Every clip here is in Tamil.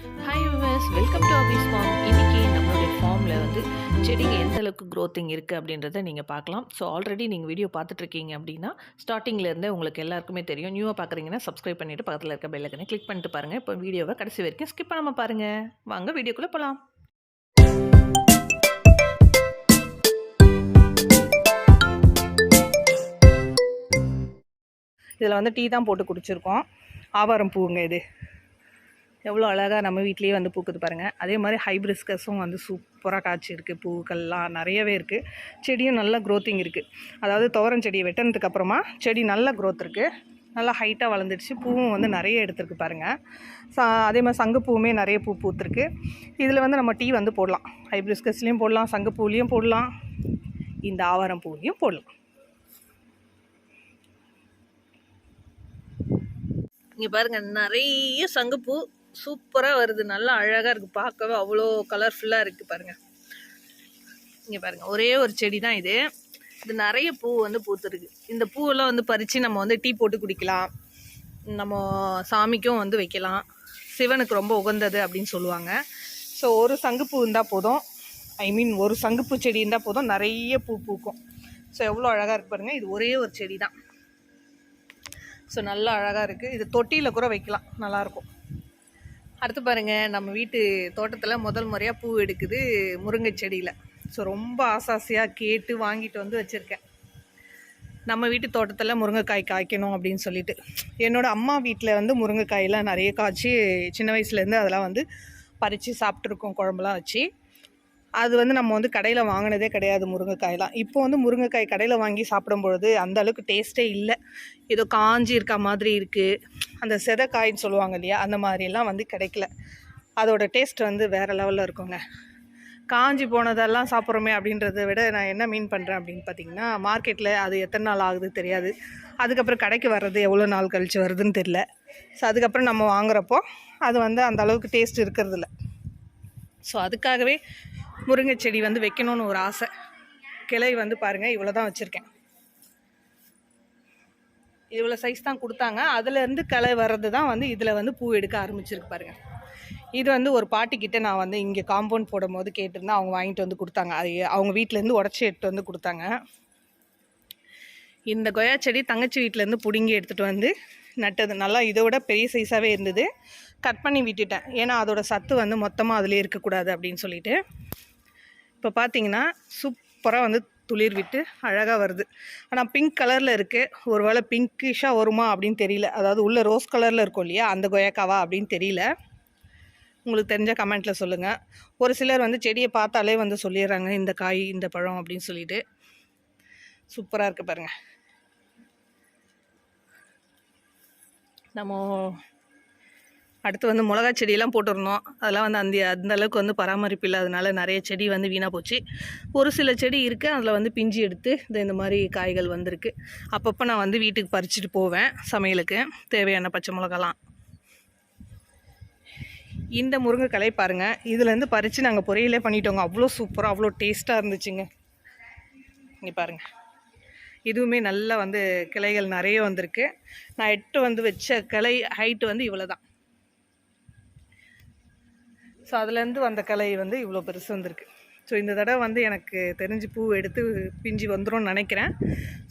Hi yours welcome to Abi's farm இன்றைக்கி நம்மளுடைய ஃபார்மில் வந்து செடிங்க எந்த அளவுக்கு க்ரோத்திங் இருக்குது அப்படின்றத நீங்கள் பார்க்கலாம். ஸோ ஆல்ரெடி நீங்கள் வீடியோ பார்த்துட்ருக்கீங்க அப்படின்னா ஸ்டார்டிங்லேருந்தே உங்களுக்கு எல்லாருக்குமே தெரியும். நியூவாக பார்க்குறீங்கன்னா சப்ஸ்கிரைப் பண்ணிவிட்டு பக்கத்தில் இருக்க பெல்லைக்கனை கிளிக் பண்ணிட்டு பாருங்கள் இப்போ வீடியோவை கடைசி வரைக்கும் ஸ்கிப் பண்ணாமல் பாருங்கள் வாங்க வீடியோக்குள்ளே போகலாம் இதில் வந்து டீ தான் போட்டு குடிச்சிருக்கோம். ஆவாரம் பூங்க இது. எவ்வளோ அழகாக நம்ம வீட்லேயே வந்து பூக்குது பாருங்கள் அதே மாதிரி ஹைப்ரிஸ்கஸும் வந்து சூப்பராக காய்ச்சி இருக்குது பூக்கள்லாம் நிறையவே இருக்குது செடியும் நல்ல க்ரோத்திங் இருக்குது அதாவது துவரம் செடியை வெட்டினதுக்கு அப்புறமா செடி நல்ல க்ரோத் இருக்குது நல்லா ஹைட்டாக வளர்ந்துடுச்சு. பூவும் வந்து நிறைய எடுத்துருக்கு பாருங்கள் சா அதே மாதிரி சங்கப்பூவுமே நிறைய பூ பூத்துருக்கு. இதில் வந்து நம்ம டீ வந்து போடலாம். ஹைப்ரிஸ்கஸ்லேயும் போடலாம் சங்குப்பூலேயும் போடலாம். இந்த ஆவாரம் பூலையும் போடலாம். இங்கே பாருங்கள் நிறைய சங்குப்பூ சூப்பராக வருது. நல்லா அழகாக இருக்குது பார்க்கவே அவ்வளோ கலர்ஃபுல்லாக இருக்குது பாருங்கள் இங்கே பாருங்கள் ஒரே ஒரு செடி தான் இது. இது நிறைய பூ வந்து பூத்துருக்கு. இந்த பூவெல்லாம் வந்து பறித்து நம்ம வந்து டீ போட்டு குடிக்கலாம். நம்ம சாமிக்கும் வந்து வைக்கலாம். சிவனுக்கு ரொம்ப உகந்தது அப்படின்னு சொல்லுவாங்க. ஸோ ஒரு சங்குப்பூ இருந்தால் போதும். ஐ மீன் ஒரு சங்குப்பூ செடி இருந்தால் போதும். நிறைய பூ பூக்கும். ஸோ எவ்வளோ அழகாக இருக்கு பாருங்கள் இது ஒரே ஒரு செடி தான். ஸோ நல்லா அழகாக இருக்குது இது தொட்டியில் கூட வைக்கலாம். நல்லாயிருக்கும் அடுத்து பாருங்கள் நம்ம வீட்டு தோட்டத்தில் முதல் முறையாக பூ எடுக்குது முருங்கை செடியில். ஸோ ரொம்ப ஆசாசியாக கேட்டு வாங்கிட்டு வந்து வச்சுருக்கேன். நம்ம வீட்டு தோட்டத்தில் முருங்கைக்காய் காய்க்கணும் அப்படின்னு சொல்லிட்டு. என்னோடய அம்மா வீட்டில் வந்து முருங்கைக்காயெல்லாம் நிறைய காய்ச்சி சின்ன வயசுலேருந்து அதெல்லாம் வந்து பறித்து சாப்பிட்ருக்கோம் குழம்புலாம் வச்சு. அது வந்து நம்ம வந்து கடையில் வாங்கினதே கிடையாது முருங்கைக்காயெல்லாம். இப்போ வந்து முருங்கைக்காய் கடையில் வாங்கி சாப்பிடும் பொழுது அந்த அளவுக்கு டேஸ்ட்டே இல்லை. ஏதோ காஞ்சி இருக்க மாதிரி இருக்குது அந்த செதக்காயின்னு சொல்லுவாங்க இல்லையா அந்த மாதிரியெல்லாம் வந்து கிடைக்கல. அதோட டேஸ்ட் வந்து வேறு லெவலில் இருக்குங்க. காஞ்சி போனதெல்லாம் சாப்பிட்றோமே அப்படின்றத விட நான் என்ன மீன் பண்ணுறேன் அப்படின்னு பார்த்தீங்கன்னா மார்க்கெட்டில் அது எத்தனை நாள் ஆகுது தெரியாது. அதுக்கப்புறம் கடைக்கு வர்றது எவ்வளோ நாள் கழித்து வருதுன்னு தெரில ஸோ அதுக்கப்புறம் நம்ம வாங்குறப்போ அது வந்து அந்த அளவுக்கு டேஸ்ட் இருக்கிறதில்ல ஸோ அதுக்காகவே முருங்கை செடி வந்து வைக்கணும்னு ஒரு ஆசை. கிளை வந்து பாருங்கள் இவ்வளோ தான் வச்சுருக்கேன். இவ்வளோ சைஸ் தான் கொடுத்தாங்க. அதுலேருந்து கிளை வர்றது தான் வந்து இதில் வந்து பூ எடுக்க ஆரம்பிச்சிருக்கு பாருங்கள் இது வந்து ஒரு பாட்டிக்கிட்ட நான் வந்து இங்கே காம்பவுண்ட் போடும் போது கேட்டிருந்தேன். அவங்க வாங்கிட்டு வந்து கொடுத்தாங்க. அது அவங்க வீட்டிலேருந்து உடச்சி எடுத்து வந்து கொடுத்தாங்க. இந்த கொய்யா செடி தங்கச்சி வீட்டிலேருந்து பிடுங்கி எடுத்துகிட்டு வந்து நட்டது. நல்லா இதை விட பெரிய சைஸாகவே இருந்தது. கட் பண்ணி விட்டுட்டேன். ஏன்னா அதோடய சத்து வந்து மொத்தமாக அதிலே இருக்கக்கூடாது அப்படின்னு சொல்லிட்டு. இப்போ பார்த்தீங்கன்னா சூப்பராக வந்து துளிர் விட்டு அழகாக வருது. ஆனால் பிங்க் கலரில் இருக்குது ஒரு வேளை பிங்கிஷாக வருமா அப்படின்னு தெரியல. அதாவது உள்ள ரோஸ் கலரில் இருக்கும் இல்லையா? அந்த கொயக்காவா அப்படின்னு தெரியல. உங்களுக்கு தெரிஞ்ச கமெண்ட்டில் சொல்லுங்கள் ஒரு சிலர் வந்து செடியை பார்த்தாலே வந்து சொல்லிடுறாங்க இந்த காய் இந்த பழம் அப்படின்னு சொல்லிட்டு. சூப்பராக இருக்குது பாருங்கள் நம்ம அடுத்து வந்து மிளகா செடியெல்லாம் போட்டிருந்தோம். அதெல்லாம் வந்து அந்த அந்த அளவுக்கு வந்து பராமரிப்பு இல்லாதனால நிறைய செடி வந்து வீணாக போச்சு. ஒரு சில செடி இருக்குது அதில் வந்து பிஞ்சு எடுத்து இந்த இந்த மாதிரி காய்கள் வந்திருக்கு. அப்பப்போ நான் வந்து வீட்டுக்கு பறிச்சுட்டு போவேன் சமையலுக்கு. தேவையான பச்சை மிளகாலாம். இந்த முருங்கைக்கலை பாருங்கள் இதுலேருந்து பறித்து நாங்கள் பொரியலே பண்ணிட்டோங்க. அவ்வளோ சூப்பராக அவ்வளோ டேஸ்ட்டாக இருந்துச்சுங்க. இங்கே பாருங்கள் இதுவுமே நல்லா வந்து கிளைகள் நிறைய வந்திருக்கு. நான் எட்டு வந்து வச்ச கிளை ஹைட்டு வந்து இவ்வளோ தான் ஸோ அதுலேருந்து வந்த கலை வந்து இவ்வளோ பெருசு வந்திருக்கு. ஸோ இந்த தடவை வந்து எனக்கு தெரிஞ்சு பூ எடுத்து பிஞ்சு வந்துடும் நினைக்கிறேன்.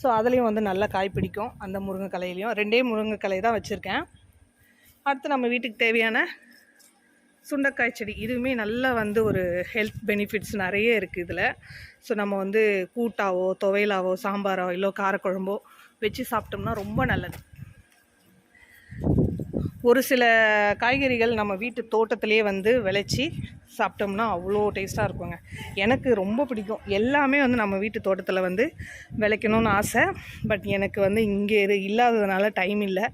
ஸோ அதுலேயும் வந்து நல்லா காய் பிடிக்கும். அந்த முருங்கை கலையிலையும் ரெண்டே முருங்கை கலை தான் வச்சுருக்கேன். அடுத்து நம்ம வீட்டுக்கு தேவையான சுண்டக்காய் செடி. இதுவுமே நல்லா வந்து ஒரு ஹெல்த் பெனிஃபிட்ஸ் நிறைய இருக்குது இதில். ஸோ நம்ம வந்து கூட்டாவோ துவையலாவோ சாம்பாரோ இல்லை காரக்குழம்போ வச்சு சாப்பிட்டோம்னா ரொம்ப நல்லது. ஒரு சில காய்கறிகள் நம்ம வீட்டு தோட்டத்திலே வந்து விளைச்சி சாப்பிட்டோம்னா அவ்வளோ டேஸ்ட்டாக இருக்குங்க. எனக்கு ரொம்ப பிடிக்கும். எல்லாமே வந்து நம்ம வீட்டு தோட்டத்தில் வந்து விளைக்கணும்னு ஆசை. பட் எனக்கு வந்து இங்கே இது இல்லாததுனால டைம் இல்லை.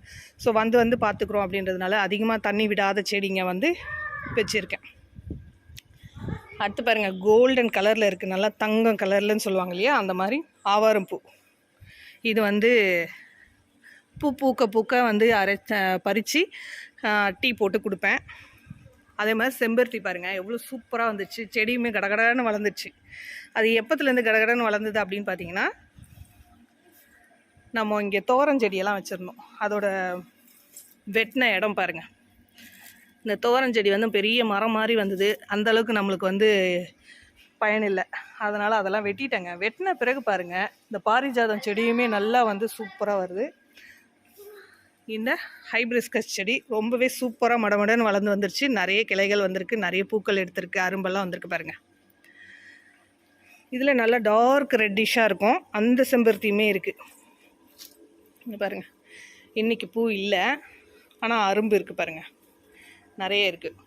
ஸோ வந்து வந்து பார்த்துக்குறோம் அப்படின்றதுனால அதிகமாக தண்ணி விடாத செடிங்க வந்து வச்சுருக்கேன். அடுத்து பாருங்கள் கோல்டன் கலரில் இருக்குது நல்லா தங்கம் கலர்லன்னு சொல்லுவாங்க இல்லையா? அந்த மாதிரி ஆவாரம் பூ. இது வந்து பூ பூக்க பூக்க வந்து அரை பறித்து டீ போட்டு கொடுப்பேன். அதே மாதிரி செம்பருத்தி பாருங்கள் எவ்வளோ சூப்பராக வந்துச்சு. செடியுமே கடகடன்னு வளர்ந்துச்சு. அது எப்பத்துலேருந்து கடகடன்னு வளர்ந்தது அப்படின்னு பார்த்தீங்கன்னா நம்ம இங்கே தோரம் செடியெல்லாம் வச்சுருந்தோம். அதோட வெட்டின இடம் பாருங்கள் இந்த தோரஞ்செடி வந்து பெரிய மரம் மாதிரி வந்தது. அந்த அளவுக்கு நம்மளுக்கு வந்து பயனில்லை அதனால் அதெல்லாம் வெட்டிட்டேங்க. வெட்டின பிறகு பாருங்கள் இந்த பாரிஜாதம் செடியுமே நல்லா வந்து சூப்பராக வருது. இந்த ஹைபிரிஸ்கஸ் செடி ரொம்பவே சூப்பராக மடமடன்னு வளர்ந்து வந்துருச்சு. நிறைய கிளைகள் வந்திருக்கு. நிறைய பூக்கள் எடுத்திருக்கு. அரும்பெல்லாம் வந்திருக்கு பாருங்கள் இதில் நல்லா டார்க் ரெட்டிஷாக இருக்கும். அந்த செம்பருத்தியுமே இருக்குது பாருங்கள் இன்றைக்கி பூ இல்லை. ஆனால் அரும்பு இருக்குது பாருங்கள் நிறைய இருக்குது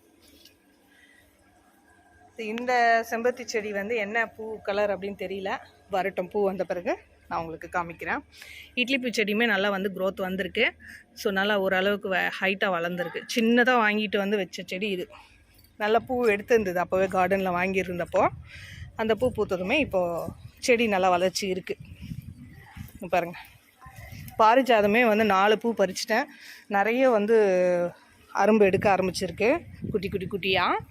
இந்த செம்பருத்தி செடி வந்து என்ன பூ கலர் அப்படின்னு தெரியல. வரட்டும். பூ வந்த பிறகு. நான் உங்களுக்கு காமிக்கிறேன். இட்லி பூ செடியுமே நல்லா வந்து க்ரோத் வந்திருக்கு. ஸோ நல்லா ஓரளவுக்கு ஹைட்டாக வளர்ந்துருக்கு. சின்னதாக வாங்கிட்டு வந்து வச்ச செடி இது. நல்ல பூ எடுத்திருந்தது அப்போவே கார்டனில் வாங்கியிருந்தப்போ. அந்த பூ பூத்ததுமே இப்போது செடி நல்லா வளர்ச்சி இருக்குது பாருங்கள் பாரிஜாதமே வந்து நாலு பூ பறிச்சிட்டேன். நிறைய வந்து அரும்பு எடுக்க ஆரம்பிச்சிருக்கு. குட்டி குட்டி குட்டியாக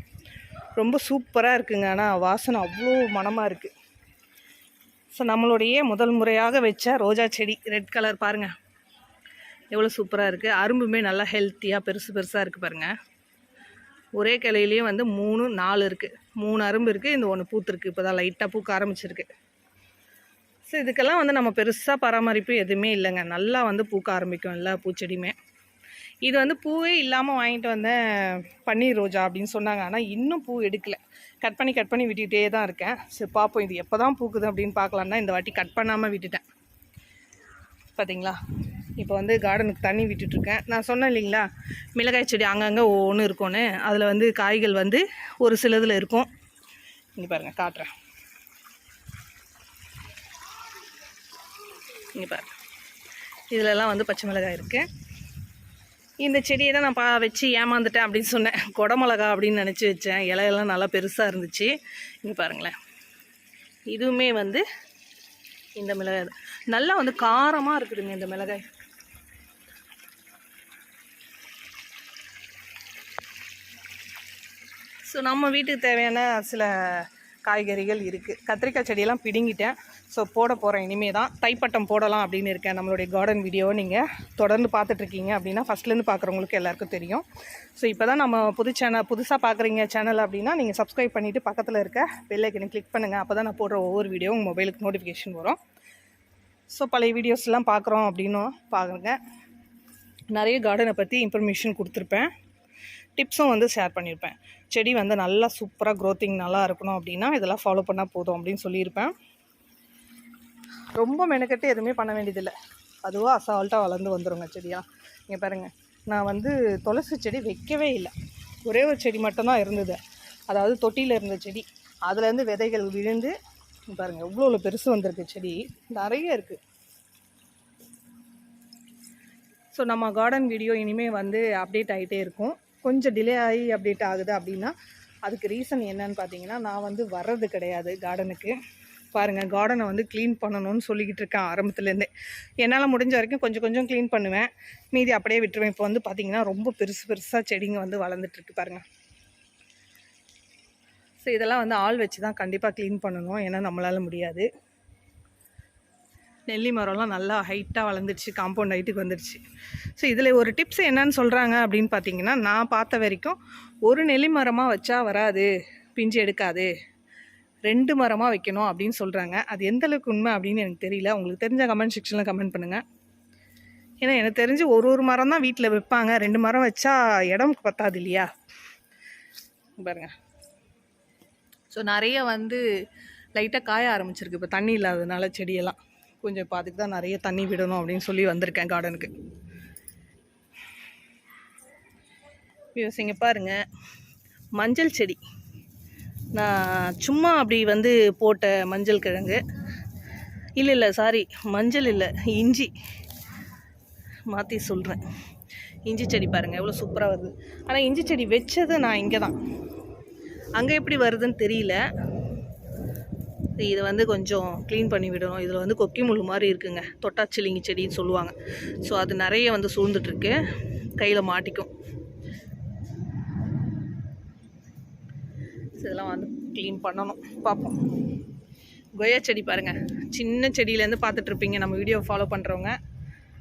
ரொம்ப சூப்பராக இருக்குங்க. ஆனால் வாசனை அவ்வளோ மணமாக இருக்குது ஸோ நம்மளுடைய முதல் முறையாக வச்ச ரோஜா செடி ரெட் கலர் பாருங்கள் எவ்வளோ சூப்பராக இருக்குது அரும்புமே நல்லா ஹெல்த்தியாக பெருசு பெருசாக இருக்குது பாருங்கள் ஒரே கிளையிலேயே வந்து மூணு நாலு இருக்குது மூணு அரும்பு இருக்குது இந்த ஒன்று பூத்துருக்கு இப்போ தான் லைட்டாக பூக்க ஆரம்பிச்சிருக்கு. ஸோ இதுக்கெல்லாம் வந்து நம்ம பெருசாக பராமரிப்பு எதுவுமே இல்லைங்க. நல்லா வந்து பூக்க ஆரம்பிக்கும் எல்லா பூச்செடியுமே. இது வந்து பூவே இல்லாமல் வாங்கிட்டு வந்தேன் பன்னீர் ரோஜா அப்படின்னு சொன்னாங்க. ஆனால் இன்னும் பூ எடுக்கலை. கட் பண்ணி கட் பண்ணி விட்டுக்கிட்டே தான் இருக்கேன். சரி பார்ப்போம் இது எப்போ தான் பூக்குது அப்படின்னு பார்க்கலான்னா இந்த வாட்டி கட் பண்ணாமல் விட்டுட்டேன். பார்த்தீங்களா இப்போ வந்து கார்டனுக்கு தண்ணி விட்டுட்ருக்கேன். நான் சொன்னேன் இல்லைங்களா மிளகாய் செடி அங்கங்கே ஒவ்வொன்று இருக்கும்னு. அதில் வந்து காய்கள் வந்து ஒரு சிலதில் இருக்கும். இங்கே பாருங்கள் காட்டுறேன். இங்கே பாருங்க. இதிலெல்லாம் வந்து பச்சை மிளகாய் இருக்குது இந்த செடியை தான் நான் பா வச்சு ஏமாந்துட்டேன் அப்படின்னு சொன்னேன். கொடமிளகா அப்படின்னு நினச்சி வச்சேன். இலையெல்லாம் நல்லா பெருசாக இருந்துச்சு. இங்கே பாருங்களேன். இதுவுமே வந்து இந்த மிளகாய் நல்லா வந்து காரமாக இருக்குதுங்க இந்த மிளகாய். ஸோ நம்ம வீட்டுக்கு தேவையான சில காய்கறிகள் இருக்குது கத்திரிக்காய் செடியெல்லாம் பிடுங்கிட்டேன். ஸோ போட போகிறேன் இனிமே தான் தைப்பட்டம் போடலாம் அப்படின்னு இருக்கேன். நம்மளுடைய கார்டன் வீடியோவை நீங்கள் தொடர்ந்து பார்த்துட்ருக்கீங்க அப்படின்னா ஃபஸ்ட்லேருந்து பார்க்குறவங்களுக்கு எல்லாருக்கும் தெரியும். ஸோ இப்போ தான் நம்ம புது சேனல் புதுசாக பார்க்குறீங்க சேனல் அப்படின்னா நீங்கள் சப்ஸ்கிரைப் பண்ணிவிட்டு பக்கத்தில் இருக்க பெல்லைக்கனை கிளிக் பண்ணுங்கள் அப்போ தான் நான் போடுற ஒவ்வொரு வீடியோ உங்கள் மொபைலுக்கு நோட்டிஃபிகேஷன் வரும். ஸோ பழைய வீடியோஸ்லாம் பார்க்குறோம் அப்படின்னும் பாருங்கள் நிறைய கார்டனை பற்றி இன்ஃபர்மேஷன் கொடுத்துருப்பேன். டிப்ஸும் வந்து ஷேர் பண்ணியிருப்பேன். செடி வந்து நல்லா சூப்பராக க்ரோத்திங் நல்லா இருக்கணும் அப்படின்னா இதெல்லாம் ஃபாலோ பண்ணால் போதும் அப்படின்னு சொல்லியிருப்பேன். ரொம்ப மெனக்கட்டு எதுவுமே பண்ண வேண்டியதில்லை. அதுவாக அசால்ட்டாக வளர்ந்து வந்துருங்க செடியாக இங்கே பாருங்கள் நான் வந்து துளசி செடி வைக்கவே இல்லை. ஒரே ஒரு செடி மட்டும்தான் இருந்தது. அதாவது தொட்டியில் இருந்த செடி. அதுலேருந்து விதைகள் விழுந்து பாருங்கள் பாருங்க எவ்வளோ எவ்வளோ பெருசு வந்திருக்கு செடி. நிறைய இருக்குது ஸோ நம்ம கார்டன் வீடியோ இனிமேல் வந்து அப்டேட் ஆகிட்டே இருக்கும். கொஞ்சம் டிலே ஆகி அப்டேட் ஆகுது அப்படின்னா அதுக்கு ரீசன் என்னன்னு பார்த்தீங்கன்னா நான் வந்து வர்றது கிடையாது கார்டனுக்கு பாருங்கள் கார்டனை வந்து க்ளீன் பண்ணணும்னு சொல்லிக்கிட்டு இருக்கேன் ஆரம்பத்துலேருந்தே என்னால் முடிஞ்ச வரைக்கும் கொஞ்சம் கொஞ்சம் க்ளீன் பண்ணுவேன். மீதி அப்படியே விட்டுருவேன். இப்போ வந்து பார்த்தீங்கன்னா ரொம்ப பெருசு பெருசாக செடிங்க வந்து வளர்ந்துட்டுருக்கு பாருங்கள் ஸோ இதெல்லாம் வந்து ஆள் வச்சு தான் கண்டிப்பாக க்ளீன் பண்ணணும். ஏன்னா நம்மளால் முடியாது. நெல்லி மரம்லாம் நல்லா ஹைட்டாக வளர்ந்துருச்சு காம்பவுண்ட் ஹைட்டுக்கு வந்துடுச்சு. ஸோ இதில் ஒரு டிப்ஸ் என்னன்னு சொல்கிறாங்க அப்படின்னு பார்த்தீங்கன்னா நான் பார்த்த வரைக்கும் ஒரு நெல்லி மரமாக வச்சா வராது பிஞ்சு எடுக்காது. ரெண்டு மரமாக வைக்கணும் அப்படின்னு சொல்கிறாங்க அது எந்த அளவுக்கு உண்மை அப்படின்னு எனக்கு தெரியல. உங்களுக்கு தெரிஞ்ச கமெண்ட் செக்ஷனில் கமெண்ட் பண்ணுங்கள் ஏன்னா எனக்கு தெரிஞ்சு ஒரு ஒரு மரம் தான் வீட்டில் வைப்பாங்க. ரெண்டு மரம் வச்சா இடம் பத்தாது இல்லையா? பாருங்க. ஸோ நிறைய வந்து லைட்டாக காய ஆரம்பிச்சிருக்கு. இப்போ தண்ணி இல்லாததுனால செடியெல்லாம். கொஞ்சம் இப்போ அதுக்கு தான் நிறைய தண்ணி விடணும் அப்படின்னு சொல்லி வந்திருக்கேன் கார்டனுக்கு யோசிங்க பாருங்க. மஞ்சள் செடி. நான் சும்மா அப்படி வந்து போட்ட மஞ்சள் கிழங்கு. இல்லை இல்லை சாரி மஞ்சள் இல்லை இஞ்சி. மாற்றி சொல்கிறேன் இஞ்சி செடி பாருங்கள் எவ்வளோ சூப்பராக வருது. ஆனால் இஞ்சி செடி வச்சது நான் இங்கே தான் அங்கே எப்படி வருதுன்னு தெரியல. இது வந்து கொஞ்சம் க்ளீன் பண்ணி விடணும். இதில் வந்து கொக்கி முள் மாதிரி இருக்குங்க. தொட்டாச்சிலிங்கி செடின்னு சொல்லுவாங்க. ஸோ அது நிறைய வந்து சூழ்ந்துட்டுருக்கு. கையில் மாட்டிக்கும். ஸோ இதெல்லாம் வந்து க்ளீன் பண்ணணும். பார்ப்போம். கொய்யா செடி பாருங்கள் சின்ன செடியிலேருந்து பார்த்துட்ருப்பீங்க நம்ம வீடியோ ஃபாலோ பண்ணுறவங்க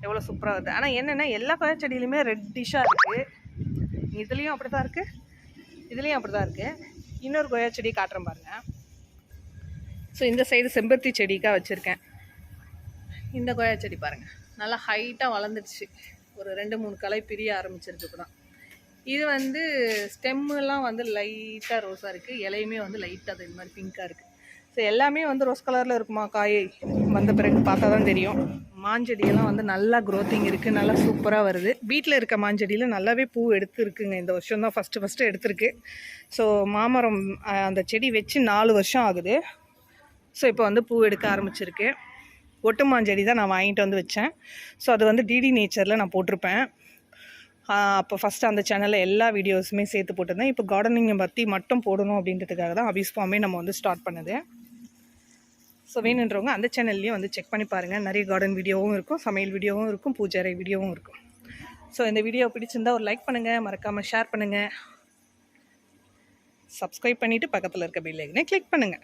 எவ்வளோ சூப்பராக வருது ஆனால் என்னென்னா எல்லா கொய்யா செடியிலையுமே ரெட்டிஷாக இருக்குது இதுலேயும் அப்படி தான் இருக்குது இதுலேயும் அப்படி தான் இருக்குது இன்னொரு கொய்யா செடி காட்டுறேன் பாருங்கள் ஸோ இந்த சைடு செம்பருத்தி செடிக்காக வச்சுருக்கேன். இந்த கொய்யா செடி பாருங்கள் நல்லா ஹைட்டாக வளர்ந்துடுச்சு. ஒரு ரெண்டு மூணு கலை பிரிய ஆரம்பிச்சிருக்கு இப்போ தான் இது வந்து ஸ்டெம்முலாம் வந்து லைட்டாக ரோஸாக இருக்குது இலையுமே வந்து லைட்டாக அது இந்த மாதிரி பிங்க்காக இருக்குது ஸோ எல்லாமே வந்து ரோஸ் கலரில் இருக்குமா? காய் வந்த பிறகு பார்த்தா தான் தெரியும். மாஞ்செடியெல்லாம் வந்து நல்லா க்ரோத்திங் இருக்குது நல்லா சூப்பராக வருது. வீட்டில் இருக்க மாஞ்செடியில் நல்லாவே பூ எடுத்துருக்குங்க இந்த வருஷம் தான் ஃபஸ்ட்டு ஃபஸ்ட்டு எடுத்திருக்கு. ஸோ மாமரம் அந்த செடி வச்சு நாலு வருஷம் ஆகுது. ஸோ இப்போ வந்து பூ எடுக்க ஆரம்பிச்சிருக்கு ஒட்டுமாஞ்செடி தான் நான் வாங்கிட்டு வந்து வச்சேன். ஸோ அது வந்து டிடி நேச்சரில் நான் போட்டிருப்பேன். அப்போ ஃபஸ்ட்டு அந்த சேனலில் எல்லா வீடியோஸுமே சேர்த்து போட்டிருந்தேன். இப்போ கார்டனிங்கை பற்றி மட்டும் போடணும் அப்படின்றதுக்காக தான் அபிஸ் ஃபார்மே நம்ம வந்து ஸ்டார்ட் பண்ணுது. ஸோ வேணுன்றவங்க அந்த சேனல்லையும் வந்து செக் பண்ணி பாருங்கள் நிறைய கார்டன் வீடியோவும் இருக்கும் சமையல் வீடியோவும் இருக்கும் பூஜை வீடியோவும் இருக்கும். ஸோ இந்த வீடியோ பிடிச்சிருந்தால் ஒரு லைக் பண்ணுங்கள் மறக்காமல் ஷேர் பண்ணுங்கள் சப்ஸ்கிரைப் பண்ணிவிட்டு பக்கத்தில் இருக்க பெல் ஐக்கனை கிளிக் பண்ணுங்கள்